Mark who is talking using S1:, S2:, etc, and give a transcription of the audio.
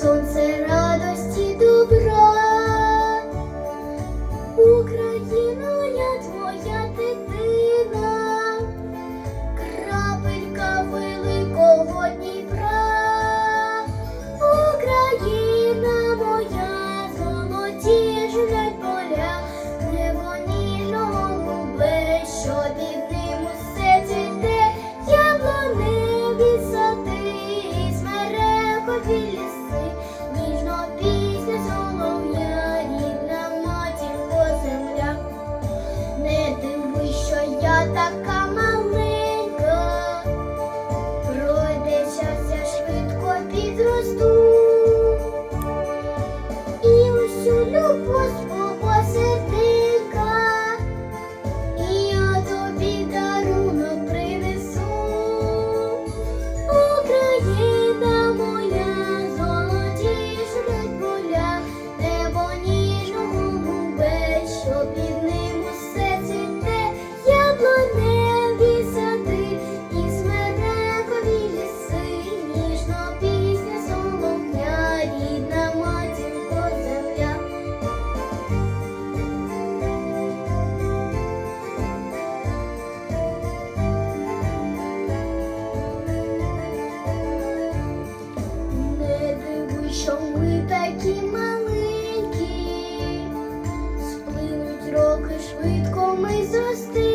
S1: сонце. 戦 Just the